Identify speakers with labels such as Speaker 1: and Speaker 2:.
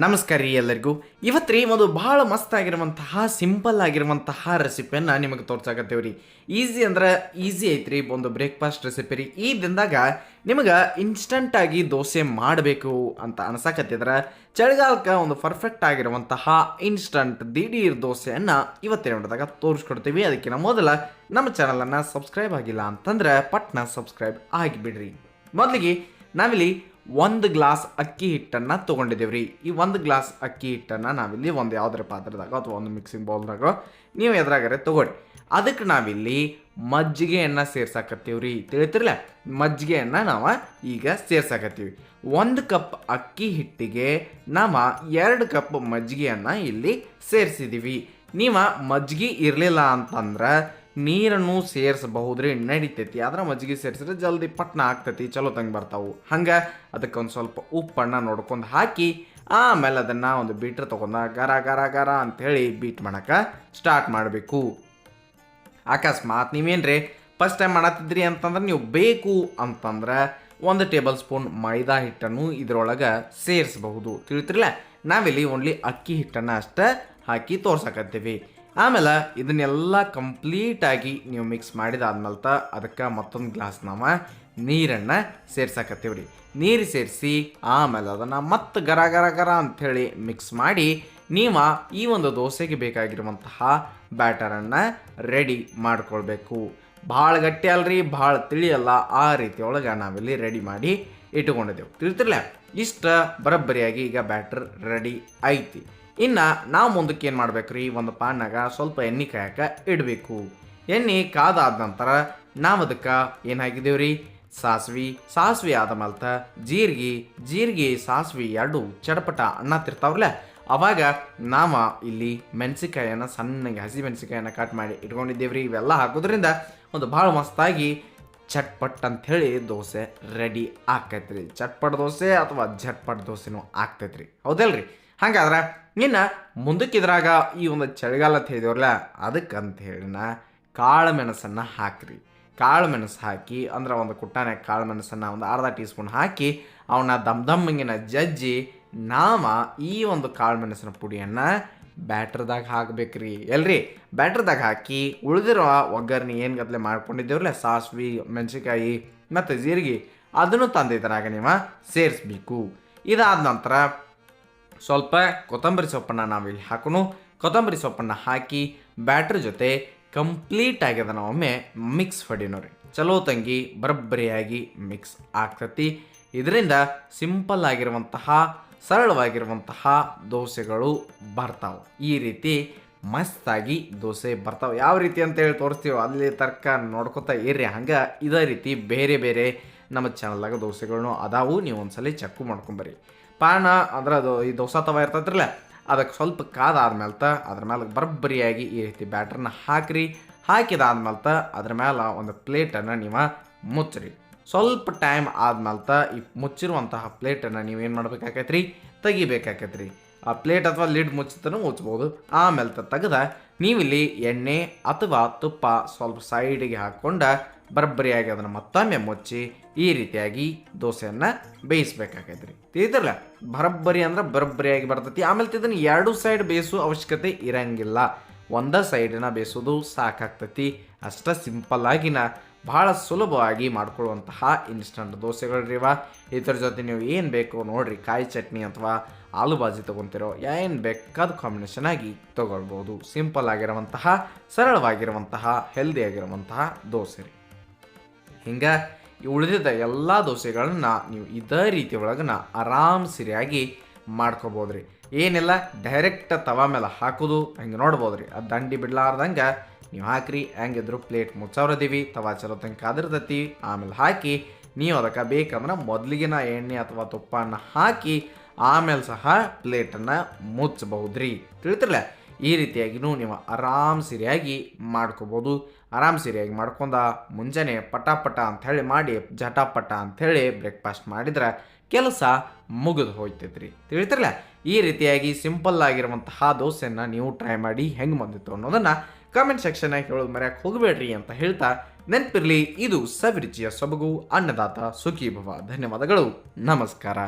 Speaker 1: ನಮಸ್ಕಾರ ರೀ ಎಲ್ಲರಿಗೂ. ಇವತ್ತು ರೀ ಒಂದು ಭಾಳ ಮಸ್ತ್ ಆಗಿರುವಂತಹ, ಸಿಂಪಲ್ ಆಗಿರುವಂತಹ ರೆಸಿಪಿಯನ್ನು ನಿಮಗೆ ತೋರ್ಸಾಕತ್ತೇವೆ ರೀ ಈಸಿ ಅಂದ್ರೆ ಈಸಿ ಐತ್ರಿ ಒಂದು ಬ್ರೇಕ್ಫಾಸ್ಟ್ ರೆಸಿಪಿ ರೀ. ಈ ದಿನದಾಗ ನಿಮಗೆ ಇನ್ಸ್ಟಂಟ್ ಆಗಿ ದೋಸೆ ಮಾಡಬೇಕು ಅಂತ ಅನ್ಸಾಕತ್ತಿದ್ರ, ಚಳಿಗಾಲಕ್ಕೆ ಒಂದು ಪರ್ಫೆಕ್ಟ್ ಆಗಿರುವಂತಹ ಇನ್ಸ್ಟಂಟ್ ದಿಢೀರ್ ದೋಸೆಯನ್ನು ಇವತ್ತಿನ ನೋಡಿದಾಗ ತೋರಿಸ್ಕೊಡ್ತೀವಿ. ಅದಕ್ಕಿಂತ ಮೊದಲ ನಮ್ಮ ಚಾನಲನ್ನು ಸಬ್ಸ್ಕ್ರೈಬ್ ಆಗಿಲ್ಲ ಅಂತಂದ್ರೆ ಪಟ್ನ ಸಬ್ಸ್ಕ್ರೈಬ್ ಆಗಿಬಿಡ್ರಿ. ಮೊದಲಿಗೆ ನಾವಿಲ್ಲಿ ಒಂದು ಗ್ಲಾಸ್ ಅಕ್ಕಿ ಹಿಟ್ಟನ್ನು ತೊಗೊಂಡಿದ್ದೀವಿ ರೀ ಈ ಒಂದು ಗ್ಲಾಸ್ ಅಕ್ಕಿ ಹಿಟ್ಟನ್ನು ನಾವಿಲ್ಲಿ ಒಂದು ಯಾವುದರ ಪಾತ್ರದಾಗ ಅಥವಾ ಒಂದು ಮಿಕ್ಸಿಂಗ್ ಬೌಲ್ದಾಗ ನೀವು ಎದ್ರಾಗರೆ ತೊಗೊಳ್ಳಿ. ಅದಕ್ಕೆ ನಾವಿಲ್ಲಿ ಮಜ್ಜಿಗೆಯನ್ನು ಸೇರ್ಸಾಕತ್ತೀವಿ ರೀ ತಿಳಿತಿರಲ್ಲ ಮಜ್ಜಿಗೆಯನ್ನು ನಾವು ಈಗ ಸೇರ್ಸಾಕತ್ತೀವಿ. ಒಂದು ಕಪ್ ಅಕ್ಕಿ ಹಿಟ್ಟಿಗೆ ನಾವು ಎರಡು ಕಪ್ ಮಜ್ಜಿಗೆಯನ್ನು ಇಲ್ಲಿ ಸೇರಿಸಿದ್ದೀವಿ ನೀವು ಮಜ್ಜಿಗೆ ಇರಲಿಲ್ಲ ಅಂತಂದ್ರೆ ನೀರನ್ನು ಸೇರಿಸಬಹುದ್ರಿ, ನಡಿತೈತಿ. ಅದರ ಮಜ್ಜಿಗೆ ಸೇರಿಸಿದ್ರೆ ಜಲ್ದಿ ಪಟ್ನ ಆಗ್ತೈತಿ, ಚಲೋ ತಂಗೆ ಬರ್ತಾವು. ಹಂಗೆ ಅದಕ್ಕೆ ಒಂದು ಸ್ವಲ್ಪ ಉಪ್ಪನ್ನು ನೋಡ್ಕೊಂಡು ಹಾಕಿ, ಆಮೇಲೆ ಅದನ್ನು ಒಂದು ಬೀಟ್ರ್ ತೊಗೊಂಡ ಗರ ಗರ ಗರ ಅಂಥೇಳಿ ಬೀಟ್ ಮಾಡಕ್ಕೆ ಸ್ಟಾರ್ಟ್ ಮಾಡಬೇಕು. ಅಕಸ್ಮಾತ್ ನೀವೇನ್ರಿ ಫಸ್ಟ್ ಟೈಮ್ ಮಾಡತ್ತಿದ್ರಿ ಅಂತಂದ್ರೆ ನೀವು ಬೇಕು ಅಂತಂದ್ರೆ ಒಂದು ಟೇಬಲ್ ಸ್ಪೂನ್ ಮೈದಾ ಹಿಟ್ಟನ್ನು ಇದರೊಳಗೆ ಸೇರಿಸಬಹುದು. ತಿಳಿತಿರಲ್ಲ ನಾವಿಲ್ಲಿ ಓನ್ಲಿ ಅಕ್ಕಿ ಹಿಟ್ಟನ್ನು ಅಷ್ಟೇ ಹಾಕಿ ತೋರ್ಸಕತ್ತೀವಿ. ಆಮೇಲೆ ಇದನ್ನೆಲ್ಲ ಕಂಪ್ಲೀಟಾಗಿ ನೀವು ಮಿಕ್ಸ್ ಮಾಡಿದಾದ್ಮೇಲೆ ತ ಅದಕ್ಕೆ ಮತ್ತೊಂದು ಗ್ಲಾಸ್ ನಾವು ನೀರನ್ನು ಸೇರ್ಸಾಕತ್ತೀವಿ ರೀ ನೀರು ಸೇರಿಸಿ ಆಮೇಲೆ ಅದನ್ನು ಮತ್ತೆ ಗರ ಗರ ಗರ ಅಂಥೇಳಿ ಮಿಕ್ಸ್ ಮಾಡಿ ನೀವು ಈ ಒಂದು ದೋಸೆಗೆ ಬೇಕಾಗಿರುವಂತಹ ಬ್ಯಾಟರನ್ನು ರೆಡಿ ಮಾಡ್ಕೊಳ್ಬೇಕು. ಭಾಳ ಗಟ್ಟಿ ಅಲ್ರಿ, ಭಾಳ ತಿಳಿಯಲ್ಲ ಆ ರೀತಿ ಒಳಗೆ ನಾವಿಲ್ಲಿ ರೆಡಿ ಮಾಡಿ ಇಟ್ಟುಕೊಂಡಿದ್ದೆವು. ತಿಳಿತಿರ್ಲ ಇಷ್ಟ ಬರಬ್ಬರಿಯಾಗಿ ಈಗ ಬ್ಯಾಟರ್ ರೆಡಿ ಐತಿ. ಇನ್ನು ನಾವು ಮುಂದಕ್ಕೆ ಏನು ಮಾಡ್ಬೇಕ್ರಿ? ಒಂದು ಪಾನ್ನಾಗ ಸ್ವಲ್ಪ ಎಣ್ಣೆ ಕಾಯಕ್ಕೆ ಇಡಬೇಕು. ಎಣ್ಣೆ ಕಾದಾದ ನಂತರ ನಾವು ಅದಕ್ಕೆ ಏನಾಗಿದ್ದೇವೆ ರೀ ಸಾಸ್ವಿ. ಸಾಸ್ವಿ ಆದ ಮಲ್ತ ಜೀರಿಗೆ. ಜೀರಿಗೆ, ಸಾಸ್ವಿ ಎರಡು ಚಟಪಟ ಅನ್ನತ್ತಿರ್ತಾವ್ರಲ್ಲ ಅವಾಗ ನಾವು ಇಲ್ಲಿ ಮೆಣಸಿಕಾಯನ್ನು ಸಣ್ಣಗೆ, ಹಸಿ ಮೆಣಸಿಕಾಯನ್ನು ಕಟ್ ಮಾಡಿ ಇಟ್ಕೊಂಡಿದ್ದೇವೆ ರೀ ಇವೆಲ್ಲ ಹಾಕೋದ್ರಿಂದ ಒಂದು ಭಾಳ ಮಸ್ತಾಗಿ ಚಟ್ಪಟ್ ಅಂಥೇಳಿ ದೋಸೆ ರೆಡಿ ಆಕೈತ್ರಿ ಚಟ್ಪಟ್ ದೋಸೆ ಅಥವಾ ಝಟ್ಪಟ್ ದೋಸೆನೂ ಆಗ್ತೈತ್ರಿ. ಹೌದಲ್ರಿ? ಹಂಗಾದ್ರೆ ಇನ್ನು ಮುಂದಕ್ಕಿದ್ರಾಗ ಈ ಒಂದು ಚಳಿಗಾಲ ಅಂತ ಹೇಳಿದವ್ರಲ್ಲ ಅದಕ್ಕಂತ ಹೇಳಿನ ಕಾಳು ಮೆಣಸನ್ನು ಹಾಕ್ರಿ. ಕಾಳು ಮೆಣಸು ಹಾಕಿ, ಅಂದ್ರೆ ಒಂದು ಕುಟ್ಟಾನೆ ಕಾಳು ಮೆಣಸನ್ನು ಒಂದು ಅರ್ಧ ಟೀ ಸ್ಪೂನ್ ಹಾಕಿ ಅವನ್ನ ದಮ್ ದಮ್ಮಿಂಗಿನ ಜಜ್ಜಿ ನಾಮ ಈ ಒಂದು ಕಾಳು ಮೆಣಸಿನ ಪುಡಿಯನ್ನು ಬ್ಯಾಟ್ರದಾಗ ಹಾಕ್ಬೇಕ್ರಿ. ಎಲ್ರಿ? ಬ್ಯಾಟ್ರದಾಗ ಹಾಕಿ, ಉಳಿದಿರೋ ಒಗ್ಗರಣೆ ಏನು ಗದ್ಲೆ ಮಾಡ್ಕೊಂಡಿದ್ದೇವ್ರಲ್ಲ, ಸಾಸ್ವಿ ಮೆಣಸಿಕಾಯಿ ಮತ್ತು ಜೀರಿಗೆ, ಅದನ್ನು ತಂದಿದ್ದರಾಗ ನೀವು ಸೇರಿಸ್ಬೇಕು. ಇದಾದ ನಂತರ ಸ್ವಲ್ಪ ಕೊತ್ತಂಬರಿ ಸೊಪ್ಪನ್ನು ನಾವಿಲ್ಲಿ ಹಾಕೋಣ ಕೊತ್ತಂಬರಿ ಸೊಪ್ಪನ್ನು ಹಾಕಿ ಬ್ಯಾಟ್ರ್ ಜೊತೆ ಕಂಪ್ಲೀಟ್ ಆಗ್ಯದ ಒಮ್ಮೆ ಮಿಕ್ಸ್ ಹೊಡಿನೋರಿ ಚಲೋ ತಂಗಿ, ಬರಬ್ಬರಿಯಾಗಿ ಮಿಕ್ಸ್ ಆಗ್ತತಿ. ಇದರಿಂದ ಸಿಂಪಲ್ ಆಗಿರುವಂತಹ, ಸರಳವಾಗಿರುವಂತಹ ದೋಸೆಗಳು ಬರ್ತಾವೆ. ಈ ರೀತಿ ಮಸ್ತಾಗಿ ದೋಸೆ ಬರ್ತಾವೆ. ಯಾವ ರೀತಿ ಅಂತ ಹೇಳಿ ತೋರಿಸ್ತೀವಿ ಅಲ್ಲಿ ತರ್ಕ ನೋಡ್ಕೊತಾ ಇರ್ರಿ. ಹಂಗೆ ಇದೇ ರೀತಿ ಬೇರೆ ಬೇರೆ ನಮ್ಮ ಚಾನಲ್ದಾಗ ದೋಸೆಗಳನ್ನೂ ಅದಾವು. ನೀವು ಒಂದ್ಸಲ ಚೆಕ್ಕು ಮಾಡ್ಕೊಂಬರ್ರಿ ಪಾನ ಅಂದ್ರೆ ಅದು ಈ ದೋಸೆ ತವ ಇರ್ತೈತ್ರಲ್ಲ, ಅದಕ್ಕೆ ಸ್ವಲ್ಪ ಕಾದಾದ್ಮೇಲೆ ತ ಅದ್ರ ಮೇಲೆ ಬರಬ್ಬರಿಯಾಗಿ ಈ ರೀತಿ ಬ್ಯಾಟ್ರನ್ನ ಹಾಕ್ರಿ. ಹಾಕಿದಾದ್ಮೇಲೆ ತ ಅದ್ರ ಮೇಲೆ ಒಂದು ಪ್ಲೇಟನ್ನು ನೀವು ಮುಚ್ಚ್ರಿ. ಸ್ವಲ್ಪ ಟೈಮ್ ಆದ್ಮೇಲೆ ತ ಈ ಮುಚ್ಚಿರುವಂತಹ ಪ್ಲೇಟನ್ನು ನೀವೇನು ಮಾಡ್ಬೇಕಾಕೈತ್ರಿ? ತೆಗಿಬೇಕಾಕೈತ್ರಿ. ಆ ಪ್ಲೇಟ್ ಅಥವಾ ಲಿಡ್ ಮುಚ್ಚಿತನೂ ಮುಚ್ಬೋದು. ಆಮೇಲೆ ತೆಗೆದ ನೀವಿಲ್ಲಿ ಎಣ್ಣೆ ಅಥವಾ ತುಪ್ಪ ಸ್ವಲ್ಪ ಸೈಡಿಗೆ ಹಾಕ್ಕೊಂಡು ಬರಬ್ಬರಿಯಾಗಿ ಅದನ್ನು ಮತ್ತೊಮ್ಮೆ ಮುಚ್ಚಿ ಈ ರೀತಿಯಾಗಿ ದೋಸೆಯನ್ನು ಬೇಯಿಸ್ಬೇಕಾಗೈತ್ರಿ. ತಿಳಿದ್ರಲ್ಲ ಬರಬ್ಬರಿ ಅಂದ್ರೆ ಬರಬ್ಬರಿಯಾಗಿ ಬರ್ತೈತಿ. ಆಮೇಲೆ ಇದನ್ನು ಎರಡು ಸೈಡ್ ಬೇಯಿಸೋ ಅವಶ್ಯಕತೆ ಇರಂಗಿಲ್ಲ. ಒಂದ ಸೈಡಿನ ಬೇಯಿಸೋದು ಸಾಕಾಗ್ತೈತಿ. ಅಷ್ಟ ಸಿಂಪಲ್ ಆಗಿನ ಭಾಳ ಸುಲಭವಾಗಿ ಮಾಡ್ಕೊಳ್ಳುವಂತಹ ಇನ್ಸ್ಟಂಟ್ ದೋಸೆಗಳು ರೀವಾ ಇದ್ರ ಜೊತೆ ನೀವು ಏನು ಬೇಕು ನೋಡ್ರಿ, ಕಾಯಿ ಚಟ್ನಿ ಅಥವಾ ಆಲೂ ಬಾಜಿ ತೊಗೊತಿರೋ ಏನು ಬೇಕಾದ ಕಾಂಬಿನೇಷನ್ ಆಗಿ ತೊಗೊಳ್ಬೋದು. ಸಿಂಪಲ್ ಆಗಿರುವಂತಹ, ಸರಳವಾಗಿರುವಂತಹ ಹೆಲ್ದಿ ಆಗಿರುವಂತಹ ದೋಸೆ ರೀ. ಹಿಂಗೆ ಉಳಿದಿದ್ದ ಎಲ್ಲ ದೋಸೆಗಳನ್ನ ನೀವು ಇದೇ ರೀತಿ ಒಳಗನ ಆರಾಮ್ ಸರಿಯಾಗಿ ಮಾಡ್ಕೋಬೋದ್ರಿ. ಏನಿಲ್ಲ ಡೈರೆಕ್ಟ್ ತವಾ ಮೇಲೆ ಹಾಕೋದು, ಹಂಗೆ ನೋಡ್ಬೋದ್ರಿ. ಅದು ದಂಡಿ ಬಿಡ್ಲಾರ್ದಂಗೆ ನೀವು ಹಾಕ್ರಿ, ಹೆಂಗಿದ್ರು ಪ್ಲೇಟ್ ಮುಚ್ಚವ್ರದೀವಿ, ತವಾ ಚಲೋ ತಂಗೆ ಕಾದಿರ್ತೈತಿ ಆಮೇಲೆ ಹಾಕಿ ನೀವು ಅದಕ್ಕೆ ಬೇಕಂದ್ರೆ ಮೊದಲಿಗಿನ ಎಣ್ಣೆ ಅಥವಾ ತುಪ್ಪನ ಹಾಕಿ ಆಮೇಲೆ ಸಹ ಪ್ಲೇಟನ್ನು ಮುಚ್ಚಬಹುದ್ರಿ ತಿಳಿತಿರಲ್ಲ ಈ ರೀತಿಯಾಗಿನೂ ನೀವು ಆರಾಮ್ ಸರಿಯಾಗಿ ಮಾಡ್ಕೋಬೋದು. ಆರಾಮ್ ಸರಿಯಾಗಿ ಮಾಡ್ಕೊಂಡ ಮುಂಜಾನೆ ಪಟಾಪಟ ಹೇಳಿ ಮಾಡಿ ಜಟಾಪಟ ಅಂಥೇಳಿ ಬ್ರೇಕ್ಫಾಸ್ಟ್ ಮಾಡಿದ್ರೆ ಕೆಲಸ ಮುಗಿದು ಹೋಯ್ತೈತ್ರಿ. ತಿಳಿತಿರಲ್ಲ ಈ ರೀತಿಯಾಗಿ ಸಿಂಪಲ್ ಆಗಿರುವಂತಹ ದೋಸೆಯನ್ನು ನೀವು ಟ್ರೈ ಮಾಡಿ ಹೆಂಗೆ ಬಂದಿತ್ತು ಅನ್ನೋದನ್ನು ಕಮೆಂಟ್ ಸೆಕ್ಷನ್ನಾಗಿ ಹೇಳೋದು ಮರ್ಯಾಕೆ ಹೋಗಬೇಡ್ರಿ ಅಂತ ಹೇಳ್ತಾ ನೆನಪಿರಲಿ. ಇದು ಸವಿರುಚಿಯ ಸೊಬಗು, ಅನ್ನದಾತ ಸುಖಿ ಭವ ಧನ್ಯವಾದಗಳು. ನಮಸ್ಕಾರ.